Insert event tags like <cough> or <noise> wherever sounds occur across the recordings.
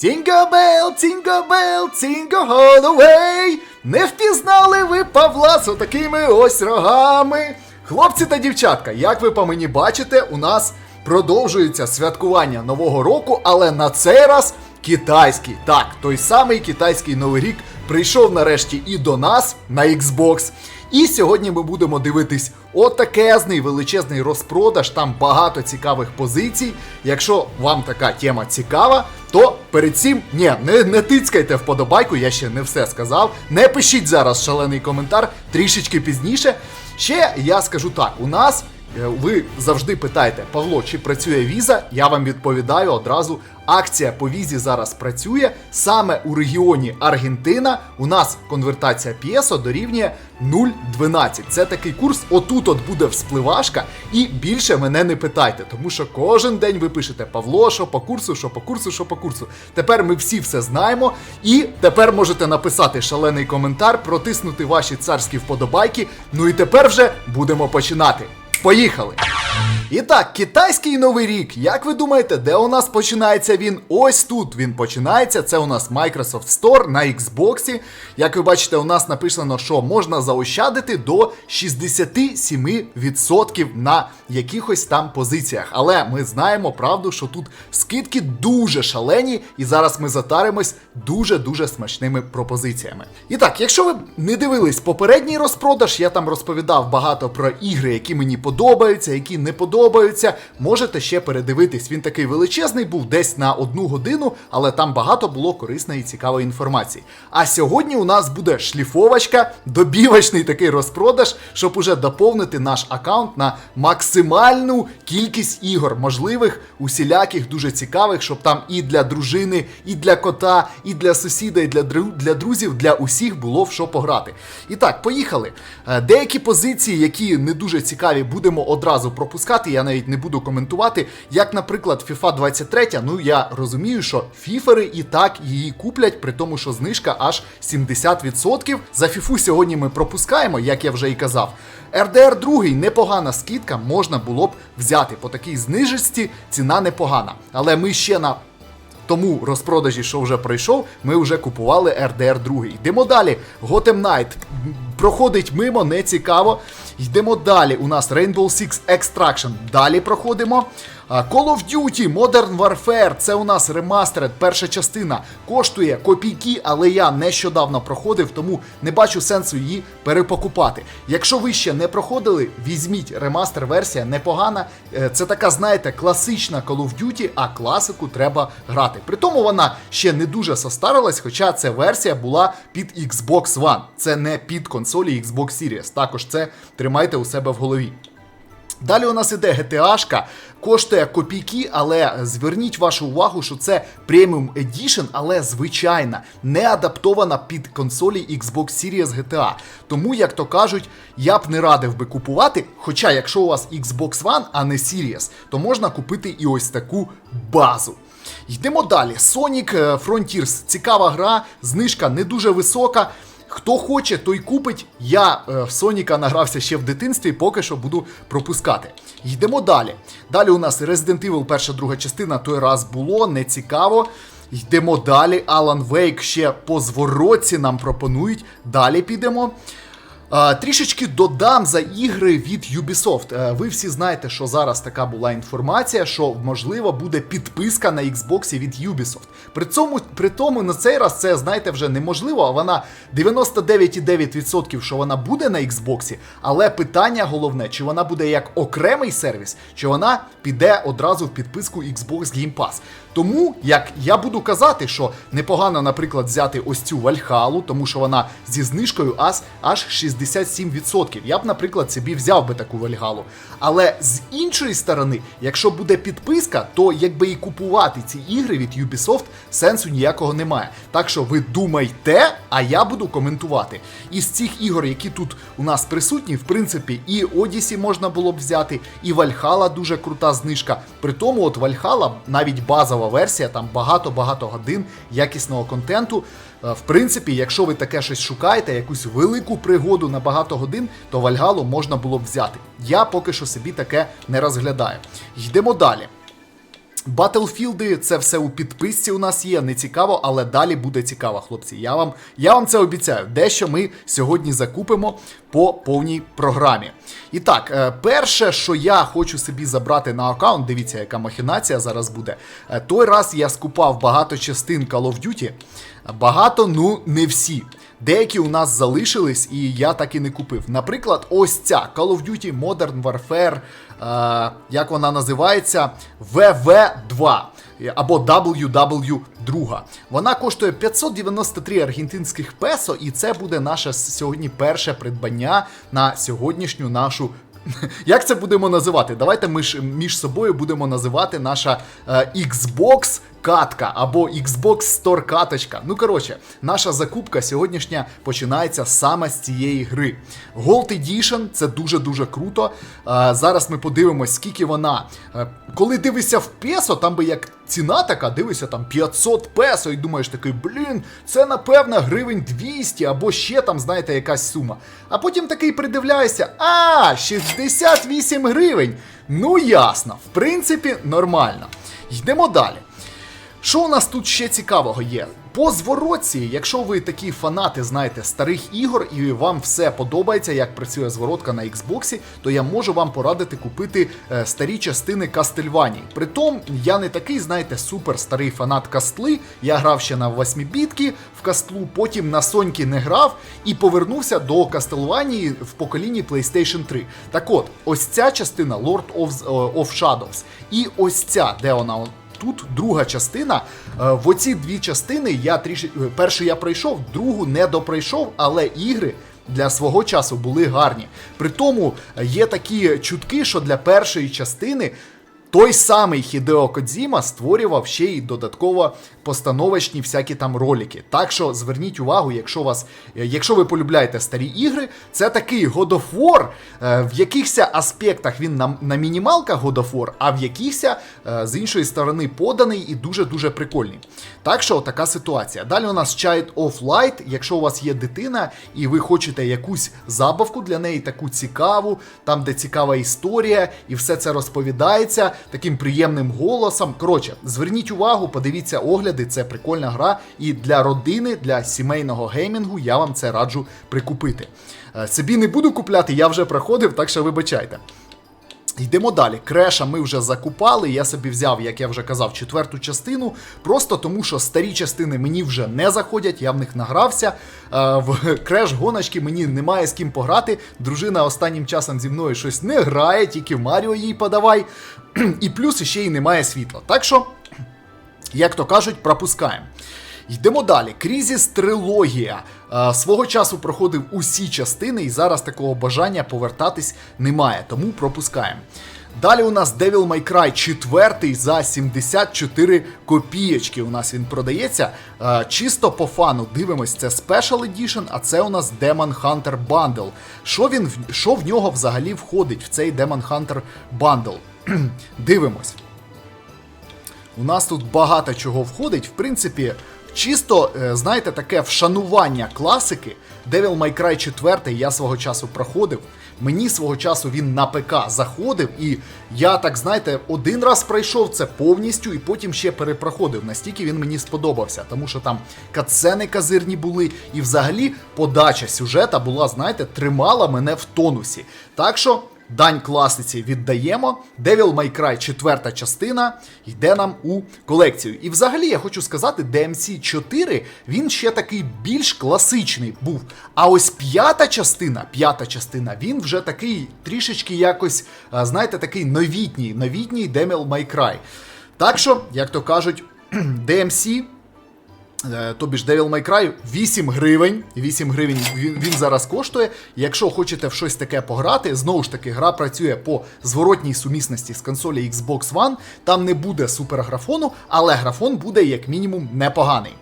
Тінгабел, тінгабел, тінго Холлоуей! Не впізнали ви Павла з отакими ось рогами. Хлопці та дівчатка, як ви по мені бачите, у нас продовжується святкування Нового року, але на цей раз китайський. Так, той самий китайський новий рік прийшов нарешті і до нас на Xbox. І сьогодні ми будемо дивитись отакезний величезний розпродаж. Там багато цікавих позицій. Якщо вам така тема цікава, то перед цим ні, не, не тицькайте вподобайку, я ще не все сказав. Не пишіть зараз шалений коментар трішечки пізніше. Ще я скажу так: у нас. Е, Ви завжди питаєте, Павло, чи працює віза? Я вам відповідаю одразу. Акція по візі зараз працює саме у регіоні Аргентина. У нас конвертація п'єсо дорівнює 0,12. Це такий курс. Отут от буде вспливашка, і більше мене не питайте, тому що кожен день ви пишете Павло, що по курсу, що по курсу, що по курсу. Тепер ми всі все знаємо. І тепер можете написати шалений коментар, протиснути ваші царські вподобайки. Ну і тепер вже будемо починати. Поїхали! І так, китайський новий рік. Як ви думаєте, де у нас починається він? Ось тут він починається. Це у нас Microsoft Store на Xbox. Як ви бачите, у нас написано, що можна заощадити до 67% на якихось там позиціях. Але ми знаємо правду, що тут скидки дуже шалені, і зараз ми затаримось дуже-дуже смачними пропозиціями. І так, якщо ви не дивились попередній розпродаж, я там розповідав багато про ігри, які мені подобаються, які не подобаються. Можете ще передивитись. Він такий величезний був десь на одну годину, але там багато було корисної і цікавої інформації. А сьогодні у нас буде шліфовочка, добівочний такий розпродаж, щоб уже доповнити наш аккаунт на максимальну кількість ігор, можливих, усіляких, дуже цікавих, щоб там і для дружини, і для кота, і для сусіда, і для для друзів, для усіх було в що пограти. І так, поїхали. Е, Деякі позиції, які не дуже цікаві, будемо одразу пропускати. Я навіть не буду коментувати. Як, наприклад, FIFA 23, ну я розумію, що фіфери і так її куплять, при тому, що знижка аж 70%. За фіфу сьогодні ми пропускаємо, як я вже і казав. RDR 2 непогана скидка, можна було б взяти. По такій знижості ціна непогана. Але ми ще на тому розпродажі, що вже пройшов, ми вже купували RDR 2. Йдемо далі. Gotham Knight проходить мимо, не цікаво. Йдемо далі. У нас Rainbow Six Extraction. Далі проходимо. Call of Duty Modern Warfare. Це у нас ремастеред, перша частина. Коштує копійки, але я нещодавно проходив, тому не бачу сенсу її перепокупати. Якщо ви ще не проходили, візьміть ремастер версія непогана. Е, Це така, знаєте, класична Call of Duty, а класику треба грати. При тому вона ще не дуже состарилась, хоча ця версія була під Xbox One. Це не під консолі Xbox Series. Також це тримайте у себе в голові. Далі у нас іде GTA-шка, коштує копійки, але зверніть вашу увагу, що це Premium Edition, але звичайна, не адаптована під консолі Xbox Series GTA. Тому, як то кажуть, я б не радив би купувати. Хоча, якщо у вас Xbox One, а не Series, то можна купити і ось таку базу. Йдемо далі. Sonic е, Frontiers. Цікава гра, знижка не дуже висока. Хто хоче, той купить. Я е, в Соніка награвся ще в дитинстві, поки що буду пропускати. Йдемо далі. Далі у нас Resident Evil перша друга частина той раз було, не цікаво. Йдемо далі. Alan Wake ще по звороці нам пропонують. Далі підемо. Трішечки додам за ігри від Ubisoft. Е, Ви всі знаєте, що зараз така була інформація, що можливо буде підписка на Xbox від Ubisoft. При цьому при тому на цей раз це знаєте вже неможливо. А вона 99,9% що вона буде на Xbox, але питання головне, чи вона буде як окремий сервіс, чи вона піде одразу в підписку Xbox Game Pass. Тому як я буду казати, що непогано, наприклад, взяти ось цю Вальхалу, тому що вона зі знижкою аж аж 67%. Я б, наприклад, собі взяв би таку Вальгалу. Але з іншої сторони, якщо буде підписка, то якби і купувати ці ігри від Ubisoft сенсу ніякого немає. Так що ви думайте, а я буду коментувати. Із цих ігор, які тут у нас присутні, в принципі, і Одісі можна було б взяти, і Вальхала дуже крута знижка. При тому, от Вальхала, навіть базова версія, там багато-багато годин якісного контенту. Е, В принципі, якщо ви таке щось шукаєте, якусь велику пригоду на багато годин, то Вальгалу можна було б взяти. Я поки що собі таке не розглядаю. Йдемо далі. Батлфілди, це все у підписці у нас є, не цікаво, але далі буде цікаво, хлопці. Я вам, я вам це обіцяю. Дещо ми сьогодні закупимо по повній програмі. І так, е, перше, що я хочу собі забрати на аккаунт, дивіться, яка махінація зараз буде. Е, Той раз я скупав багато частин Call of Duty. Багато, ну не всі. Деякі у нас залишились, і я так і не купив. Наприклад, ось ця Call of Duty Modern Warfare, е, як вона називається, VV2 або WW2. Вона коштує 593 аргентинських песо, і це буде наше сьогодні перше придбання на сьогоднішню нашу. <laughs> Як це будемо називати? Давайте ми ж між собою будемо називати наша е, Xbox катка або Xbox Store каточка. Ну коротше, наша закупка сьогоднішня починається саме з цієї гри. Gold Edition це дуже-дуже круто. Е, зараз ми подивимось, скільки вона. Е, коли дивишся в песо, там би як ціна така, дивишся там 500 песо, і думаєш такий, блін, це напевно гривень 200 або ще там, знаєте, якась сума. А потім такий придивляєшся, а, 68 гривень. Ну ясно, в принципі, нормально. Йдемо далі. Що у нас тут ще цікавого є? По зворотці, якщо ви такі фанати, знаєте, старих ігор і вам все подобається, як працює зворотка на Xbox, то я можу вам порадити купити е, старі частини Castlevania. Притом, я не такий, знаєте, супер старий фанат кастли. Я грав ще на 8-бітки в кастлу, потім на Соньки не грав і повернувся до Castlevania в поколінні PlayStation 3. Так от, ось ця частина Lord of, of Shadows, і ось ця, де вона тут друга частина. Е, В оці дві частини я трішки першу я пройшов, другу не допройшов, але ігри. Для свого часу були гарні. При тому е, є такі чутки, що для першої частини той самий Хідео Кодзіма створював ще й додатково постановочні всякі там ролики. Так що зверніть увагу, якщо вас, е, якщо ви полюбляєте старі ігри, це такий God of War, е, в якихось аспектах він на, на мінімалках God of War, а в якихось е, з іншої сторони поданий і дуже-дуже прикольний. Так що така ситуація. Далі у нас Child of Light, якщо у вас є дитина і ви хочете якусь забавку для неї, таку цікаву, там де цікава історія, і все це розповідається таким приємним голосом. Коротше, зверніть увагу, подивіться огляди, це прикольна гра. І для родини, для сімейного геймінгу я вам це раджу прикупити. Е, Собі не буду купляти, я вже проходив, так що вибачайте. Йдемо далі. Креша ми вже закупали. Я собі взяв, як я вже казав, четверту частину. Просто тому, що старі частини мені вже не заходять, я в них награвся. Е, В <laughs> креш гоночки мені немає з ким пограти. Дружина останнім часом зі мною щось не грає, тільки в Маріо їй подавай. <clears throat> І плюс ще й немає світла. Так що, <clears throat> як то кажуть, пропускаємо. Йдемо далі. Крізіс трилогія. Е, свого часу проходив усі частини, і зараз такого бажання повертатись немає, тому пропускаємо. Далі у нас Devil May Cry 4 за 74 копієчки. У нас він продається. Е, чисто по фану дивимось, це Special Edition, а це у нас Demon Hunter Bundle. Що він що в нього взагалі входить в цей Demon Hunter Bundle? <clears throat> Дивимось. У нас тут багато чого входить. В принципі, чисто, е, знаєте, таке вшанування класики. Devil May Cry 4 я свого часу проходив. Мені свого часу він на ПК заходив, і я так знаєте, один раз пройшов це повністю і потім ще перепроходив. Настільки він мені сподобався, тому що там катсцени казирні були, і взагалі подача сюжета була, знаєте, тримала мене в тонусі. Так що Дань класиці віддаємо. Devil May Cry 4 частина йде нам у колекцію. І взагалі я хочу сказати, DMC 4 він ще такий більш класичний був. А ось п'ята частина, п'ята частина, він вже такий трішечки якось, знаєте, такий новітній, новітній Devil May Cry. Так що, як то кажуть, <clears throat> DMC Е, Тобі ж Devil May Cry 8 гривень. 8 гривень він, він зараз коштує. Якщо хочете в щось таке пограти, знову ж таки, гра працює по зворотній сумісності з консолі Xbox One. Там не буде суперграфону, але графон буде як мінімум непоганий.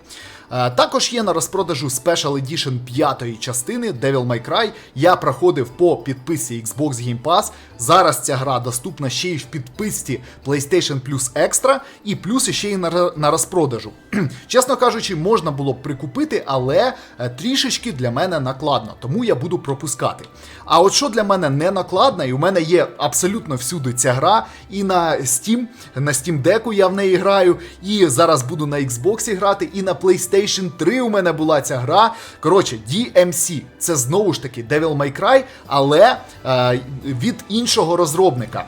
Е, Також є на розпродажу Special Edition п'ятої частини Devil May Cry. Я проходив по підписці Xbox Game Pass. Зараз ця гра доступна ще й в підписці PlayStation Plus Extra, і плюс ще й на, на розпродажу. <clears throat> Чесно кажучи, можна було б прикупити, але е, трішечки для мене накладно, тому я буду пропускати. А от що для мене не накладно, і у мене є абсолютно всюди ця гра, і на Steam, на Steam Deck я в неї граю, і зараз буду на Xbox грати, і на PlayStation 3 у мене була ця гра. Коротше, DMC. Це знову ж таки Devil May Cry, але е, від іншого розробника.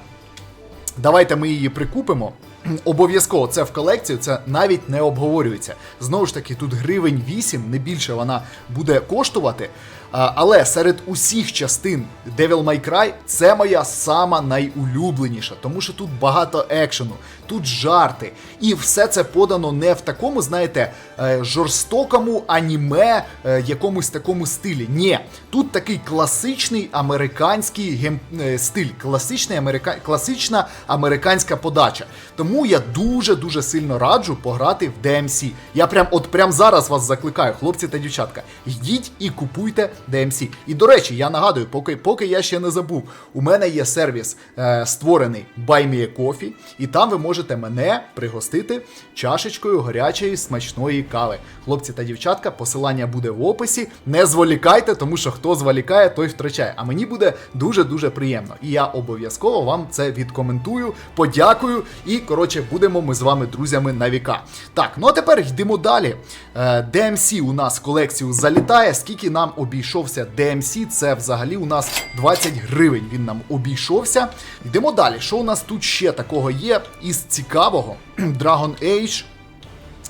Давайте ми її прикупимо. <clears throat> Обов'язково це в колекцію, це навіть не обговорюється. Знову ж таки, тут гривень 8, не більше вона буде коштувати. Але серед усіх частин Devil May Cry це моя сама найулюбленіша, тому що тут багато екшену, тут жарти. І все це подано не в такому, знаєте, е, жорстокому аніме е, якомусь такому стилі. Ні, тут такий класичний американський гем... е, стиль, класичний америка... класична американська подача. Тому я дуже-дуже сильно раджу пограти в DMC. Я прям от прям зараз вас закликаю, хлопці та дівчатка. Йдіть і купуйте DMC. І до речі, я нагадую, поки, поки я ще не забув, у мене є сервіс е, створений Buy Me a Coffee, і там ви можете мене пригостити чашечкою гарячої смачної кави. Хлопці та дівчатка, посилання буде в описі. Не зволікайте, тому що хто зволікає, той втрачає. А мені буде дуже-дуже приємно. І я обов'язково вам це відкоментую, подякую. І, коротше, будемо ми з вами друзями на віка. Так, ну а тепер йдемо далі. Е, DMC у нас колекцію залітає. Скільки нам обійшовся DMC? Це взагалі у нас 20 гривень. Він нам обійшовся. Йдемо далі. Що у нас тут ще такого є із цікавого? <clears throat> Dragon Age.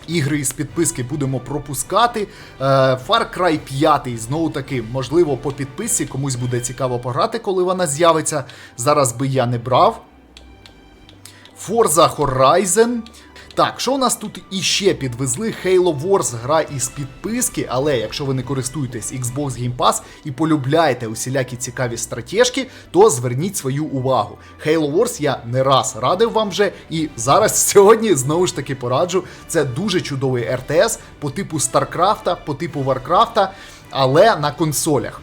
Ігри із підписки будемо пропускати. Е, Far Cry 5, знову таки, можливо, по підписці комусь буде цікаво пограти, коли вона з'явиться. Зараз би я не брав. Forza Horizon. Так, що у нас тут іще підвезли? Halo Wars гра із підписки, але якщо ви не користуєтесь Xbox Game Pass і полюбляєте усілякі цікаві стратежки, то зверніть свою увагу. Halo Wars я не раз радив вам вже, і зараз <laughs> сьогодні знову ж таки пораджу. Це дуже чудовий RTS по типу StarCraft, по типу Warcraft, але на консолях.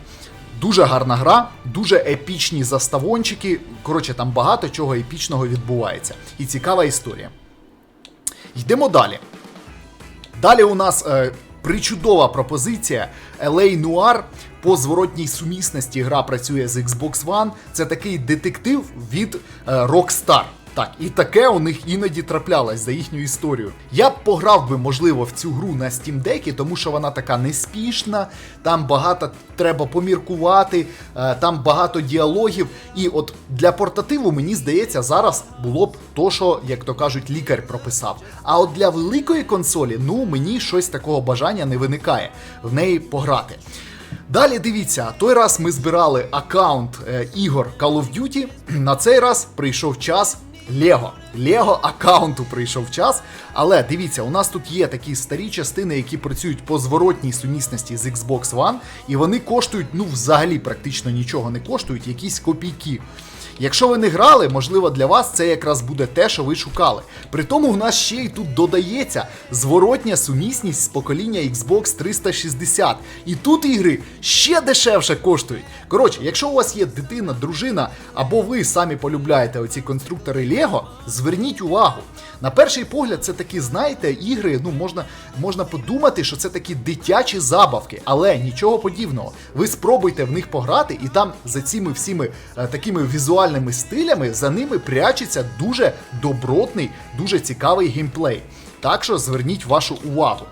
Дуже гарна гра, дуже епічні заставончики. Коротше, там багато чого епічного відбувається. І цікава історія. Йдемо далі. Далі у нас е, причудова пропозиція LA Noir. По зворотній сумісності гра працює з Xbox One. Це такий детектив від е, Rockstar. Так, і таке у них іноді траплялось за їхню історію. Я б пограв би, можливо, в цю гру на Steam Deck, тому що вона така неспішна, там багато треба поміркувати, е, там багато діалогів. І от для портативу, мені здається, зараз було б то, що, як то кажуть, лікар прописав. А от для великої консолі, ну мені щось такого бажання не виникає в неї пограти. Далі дивіться, той раз ми збирали аккаунт е, ігор Call of Duty. <clears throat> На цей раз прийшов час Лего. Лего аккаунту прийшов час. Але дивіться, у нас тут є такі старі частини, які працюють по зворотній сумісності з Xbox One, і вони коштують, ну, взагалі практично нічого не коштують, якісь копійки. Якщо ви не грали, можливо, для вас це якраз буде те, що ви шукали. При тому у нас ще й тут додається зворотня сумісність з покоління Xbox 360. І тут ігри ще дешевше коштують. Коротше, якщо у вас є дитина, дружина, або ви самі полюбляєте оці конструктори Лего, зверніть увагу. На перший погляд, це такі, знаєте, ігри, ну можна, можна подумати, що це такі дитячі забавки, але нічого подібного. Ви спробуйте в них пограти, і там за цими всіми е, такими візуальними стилями за ними прячеться дуже добротний, дуже цікавий геймплей. Так що зверніть вашу увагу.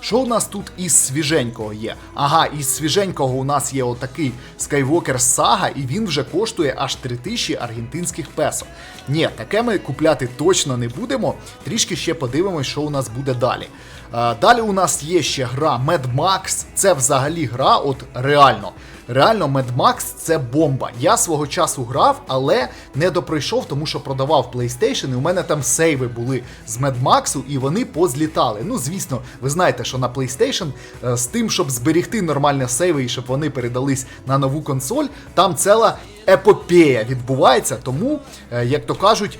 Що у нас тут із свіженького є? Ага, із свіженького у нас є отакий Skywalker Saga, і він вже коштує аж 3000 аргентинських песо. Ні, таке ми купляти точно не будемо. Трішки ще подивимось, що у нас буде далі. Е, Далі у нас є ще гра Mad Max. Це взагалі гра, от реально. Реально, Mad Max це бомба. Я свого часу грав, але не допройшов, тому що продавав PlayStation, і у мене там сейви були з Mad Max, і вони позлітали. Ну, звісно, ви знаєте, що на PlayStation е, з тим, щоб зберігти нормальні сейви і щоб вони передались на нову консоль, там ціла епопея відбувається. Тому, е, як то кажуть.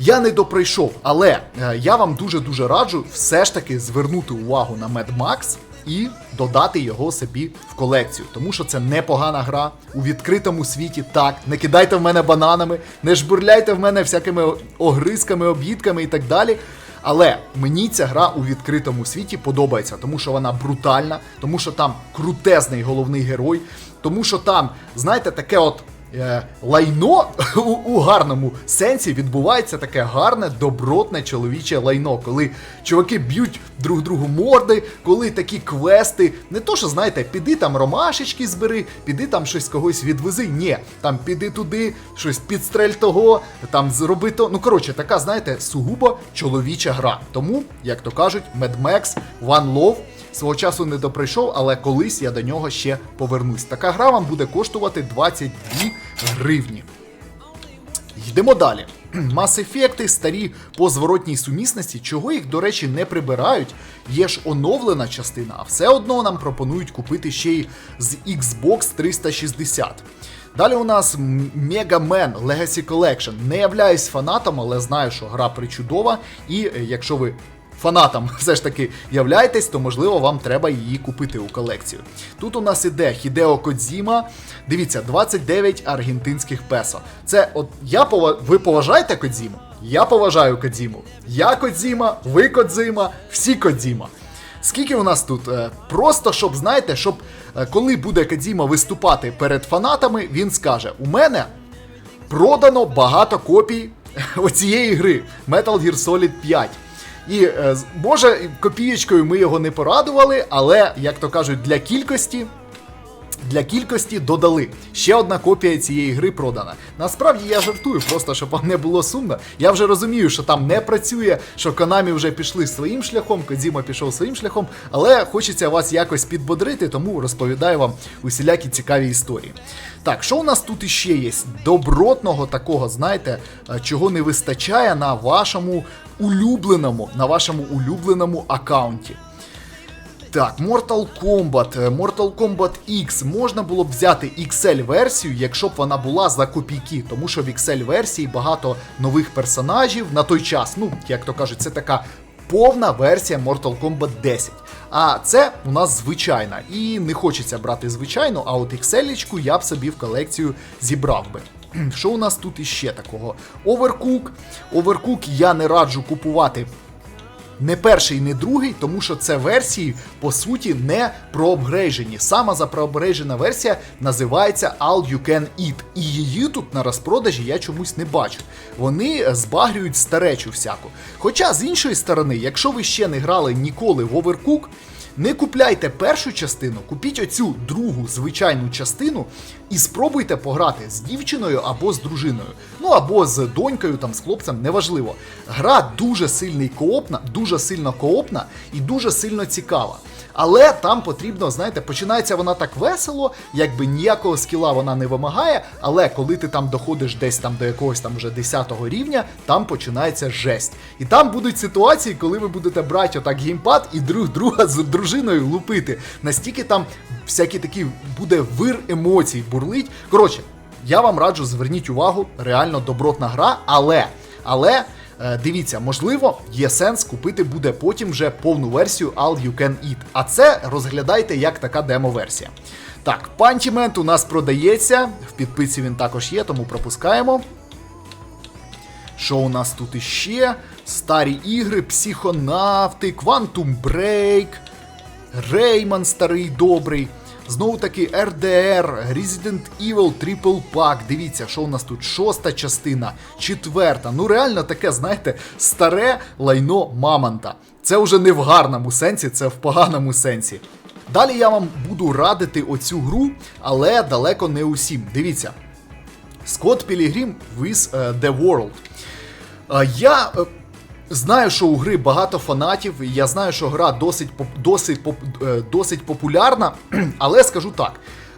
Я не доприйшов, але е, я вам дуже-дуже раджу все ж таки звернути увагу на Mad Max і додати його собі в колекцію. Тому що це непогана гра у відкритому світі. Так, не кидайте в мене бананами, не жбурляйте в мене всякими огризками, обідками і так далі. Але мені ця гра у відкритому світі подобається, тому що вона брутальна, тому що там крутезний головний герой, тому що там, знаєте, таке от. е, Лайно <laughs> у, у гарному сенсі відбувається таке гарне, добротне чоловіче лайно, коли чуваки б'ють друг другу морди, коли такі квести, не то, що знаєте, піди там ромашечки збери, піди там щось когось відвези. Ні, там піди туди, щось підстрель того, там зроби то. Ну коротше, така, знаєте, сугубо чоловіча гра. Тому, як то кажуть, Mad Max One Love свого часу не доприйшов, але колись я до нього ще повернусь. Така гра вам буде коштувати 22 гривні. Йдемо далі. <clears throat> Мас-ефекти старі по зворотній сумісності, чого їх, до речі, не прибирають. Є ж оновлена частина, а все одно нам пропонують купити ще й з Xbox 360. Далі у нас Mega Man Legacy Collection. Не являюсь фанатом, але знаю, що гра причудова. І е, якщо ви фанатом <laughs> все ж таки являєтесь, то можливо вам треба її купити у колекцію. Тут у нас іде Хідео Кодзіма. Дивіться, 29 аргентинських песо. Це от я пова... ви поважаєте Кодзіму? Я поважаю Кодзіму. Я Кодзіма, ви Кодзіма, всі Кодзіма. Скільки у нас тут? Е, Просто щоб знаєте, щоб е, коли буде Кодзіма виступати перед фанатами, він скаже: у мене продано багато копій <laughs> оцієї гри Metal Gear Solid 5. І е, може копієчкою ми його не порадували, але, як то кажуть, для кількості. Для кількості додали. Ще одна копія цієї гри продана. Насправді я жартую, просто щоб вам не було сумно. Я вже розумію, що там не працює, що Konami вже пішли своїм шляхом, Кодзіма пішов своїм шляхом, але хочеться вас якось підбодрити, тому розповідаю вам усілякі цікаві історії. Так, що у нас тут іще є? Добротного такого, знаєте, е, чого не вистачає на вашому улюбленому, на вашому улюбленому аккаунті. Так, Mortal Kombat, е, Mortal Kombat X можна було б взяти XL-версію, якщо б вона була за копійки, тому що в XL-версії багато нових персонажів на той час. Ну, як то кажуть, це така повна версія Mortal Kombat 10. А це у нас звичайна. І не хочеться брати звичайну, а от XL я б собі в колекцію зібрав би. Що у нас тут іще такого? Overcook. Overcook я не раджу купувати не перший, не другий, тому що це версії, по суті, не проапгрейжені. Сама запроапгрейжена версія називається All You Can Eat. І її тут на розпродажі я чомусь не бачу. Вони збагрюють старечу всяку. Хоча, з іншої сторони, якщо ви ще не грали ніколи в Overcook, не купляйте першу частину, купіть оцю другу звичайну частину і спробуйте пограти з дівчиною або з дружиною. Ну або з донькою, там, з хлопцем, неважливо. Гра дуже сильний коопна, дуже сильно коопна і дуже сильно цікава. Але там потрібно, знаєте, починається вона так весело, якби ніякого скіла вона не вимагає. Але коли ти там доходиш десь там до якогось там вже 10 рівня, там починається жесть. І там будуть ситуації, коли ви будете брати отак геймпад і друг друга з дружиною лупити. Настільки там всякі такі буде вир емоцій бурлить. Коротше, я вам раджу, зверніть увагу, реально добротна гра, але. але. Е, Дивіться, можливо, є сенс купити буде потім вже повну версію All You Can Eat. А це розглядайте як така демо-версія. Так, Пантімент у нас продається. В підписі він також є, тому пропускаємо. Що у нас тут іще? Старі ігри, психонавти, Quantum Break, Рейман старий добрий. Знову таки RDR, Resident Evil Triple Pack. Дивіться, що у нас тут шоста частина, четверта. Ну реально таке, знаєте, старе лайно Мамонта. Це вже не в гарному сенсі, це в поганому сенсі. Далі я вам буду радити оцю гру, але далеко не усім. Дивіться. Scott Pilgrim with е, The World. Е, Я е, знаю, що у гри багато фанатів, я знаю, що гра досить, досить, е, досить популярна, <clears throat> але скажу так.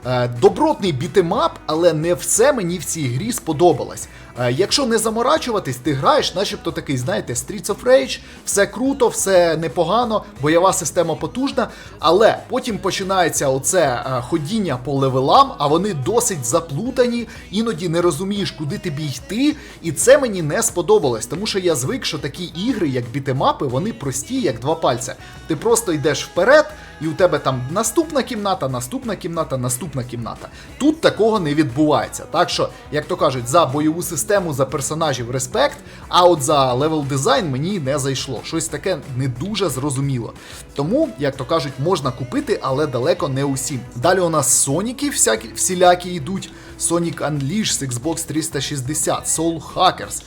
е, Добротний бітемап, але не все мені в цій грі сподобалось. Е, Якщо не заморачуватись, ти граєш, начебто такий, знаєте, Streets of Rage, все круто, все непогано, бойова система потужна, але потім починається оце е, ходіння по левелам, а вони досить заплутані, іноді не розумієш, куди тобі йти. І це мені не сподобалось, тому що я звик, що такі ігри, як бітемапи, вони прості, як два пальця. Ти просто йдеш вперед, і у тебе там наступна кімната, наступна кімната, наступна кімната. Тут такого не відбувається. Так що, як то кажуть, за бойову систему, за персонажів респект, а от за левел дизайн мені не зайшло. Щось таке не дуже зрозуміло. Тому, як то кажуть, можна купити, але далеко не усім. Далі у нас Соніки всякі, всілякі йдуть. Sonic Unleashed, Xbox 360, Soul Hackers.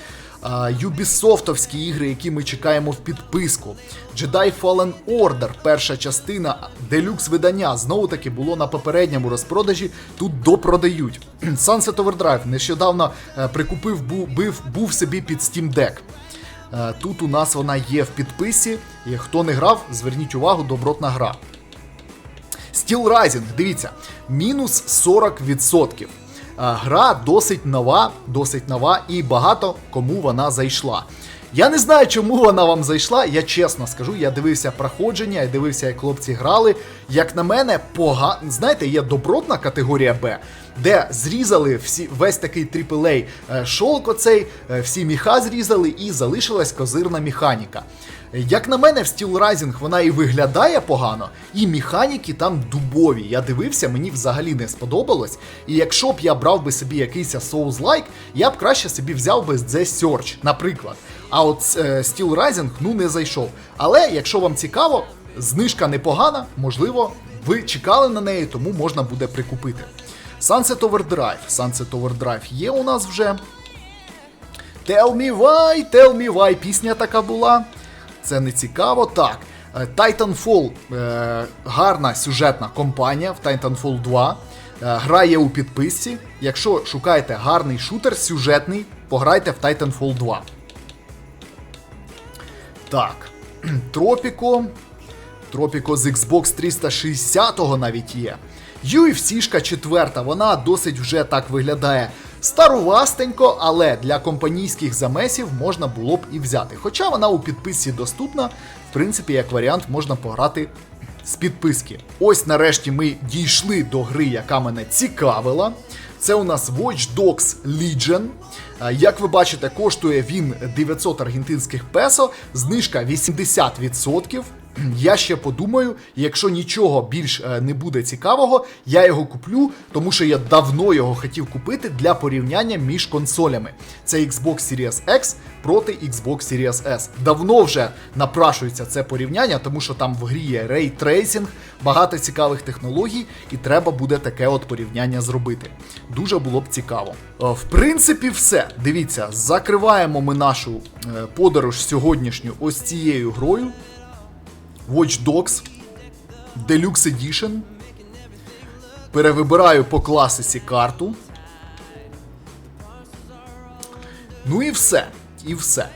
Юбісофтовські ігри, які ми чекаємо в підписку. Jedi Fallen Order, перша частина, делюкс видання. Знову таки було на попередньому розпродажі. Тут допродають. <clears throat> Sunset Overdrive нещодавно е, прикупив, був, був собі під Steam Deck. Е, Тут у нас вона є в підписі. Хто не грав, зверніть увагу, добротна гра. Steel Rising, дивіться, мінус 40%. А, Гра досить нова, досить нова, і багато кому вона зайшла. Я не знаю, чому вона вам зайшла, я чесно скажу, я дивився проходження, я дивився, як хлопці грали. Як на мене, пога... знаєте, є добротна категорія Б, де зрізали всі, весь такий AAA е, шолк оцей, е, всі міха зрізали і залишилась козирна механіка. Як на мене, в Steel Rising вона і виглядає погано, і механіки там дубові. Я дивився, мені взагалі не сподобалось. І якщо б я брав би собі якийсь Souls-like, я б краще собі взяв би The Search, наприклад. А от е, Steel Rising ну не зайшов. Але якщо вам цікаво, знижка непогана, можливо, ви чекали на неї, тому можна буде прикупити. Sunset Overdrive. Sunset Overdrive є у нас вже. Tell me why, tell me why. Пісня така була. Це не цікаво. Так. е, Titanfall е, гарна сюжетна компанія в Titanfall 2. Е, грає у підписці. Якщо шукаєте гарний шутер сюжетний, пограйте в Titanfall 2. Так. Тропіко. Тропіко з Xbox 360 навіть є. UFC 4, вона досить вже так виглядає старувастенько, але для компанійських замесів можна було б і взяти. Хоча вона у підписці доступна, в принципі, як варіант, можна пограти з підписки. Ось нарешті ми дійшли до гри, яка мене цікавила. Це у нас Watch Dogs Legion. Як ви бачите, коштує він 900 аргентинських песо, знижка 80%. Я ще подумаю, якщо нічого більш е, не буде цікавого, я його куплю, тому що я давно його хотів купити для порівняння між консолями. Це Xbox Series X проти Xbox Series S. Давно вже напрашується це порівняння, тому що там в грі є Tracing, багато цікавих технологій, і треба буде таке от порівняння зробити. Дуже було б цікаво. Е, В принципі, все. Дивіться, закриваємо ми нашу е, подорож сьогоднішню ось цією грою. Watch Dogs Deluxe Edition. Перевибираю по класиці карту. Ну і все. І все.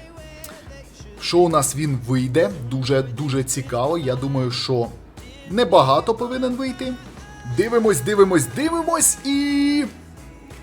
Що у нас він вийде? Дуже дуже цікаво. Я думаю, що небагато повинен вийти. Дивимось, дивимось, дивимось і.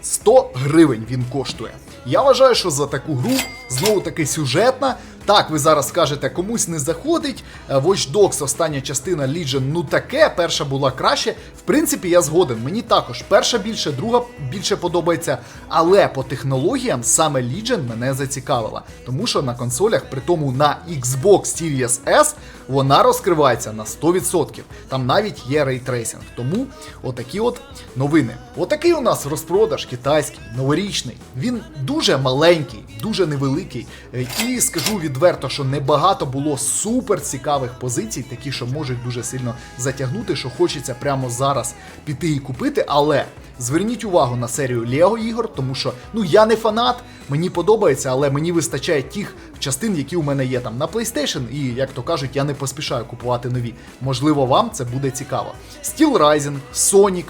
100 гривень він коштує. Я вважаю, що за таку гру знову таки сюжетна. Так, ви зараз скажете, комусь не заходить. Е, Watch Dogs, остання частина Legion, ну таке, перша була краще. В принципі, я згоден. Мені також перша більше, друга більше подобається. Але по технологіям саме Legion мене зацікавила. Тому що на консолях, при тому на Xbox Series S, вона розкривається на 100%. Там навіть є рейтрейсинг. Тому отакі от новини. Отакий у нас розпродаж китайський, новорічний. Він дуже маленький, дуже невеликий. Е, І скажу відверто, що небагато було супер цікавих позицій, такі, що можуть дуже сильно затягнути, що хочеться прямо зараз піти і купити. Але зверніть увагу на серію Лего ігор, тому що ну я не фанат, мені подобається, але мені вистачає тих частин, які у мене є там на PlayStation, і як то кажуть, я не поспішаю купувати нові. Можливо, вам це буде цікаво. Steel Rising, Sonic.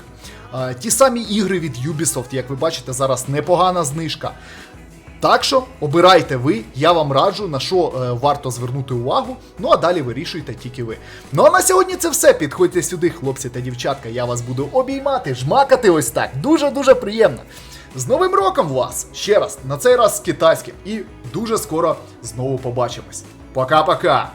Е, Ті самі ігри від Ubisoft, як ви бачите, зараз непогана знижка. Так що обирайте ви, я вам раджу, на що е, варто звернути увагу. Ну а далі вирішуйте тільки ви. Ну а на сьогодні це все. Підходьте сюди, хлопці та дівчатка. Я вас буду обіймати, жмакати ось так. Дуже дуже приємно. З Новим роком вас! Ще раз, на цей раз з китайським. І дуже скоро знову побачимось. Пока-пока!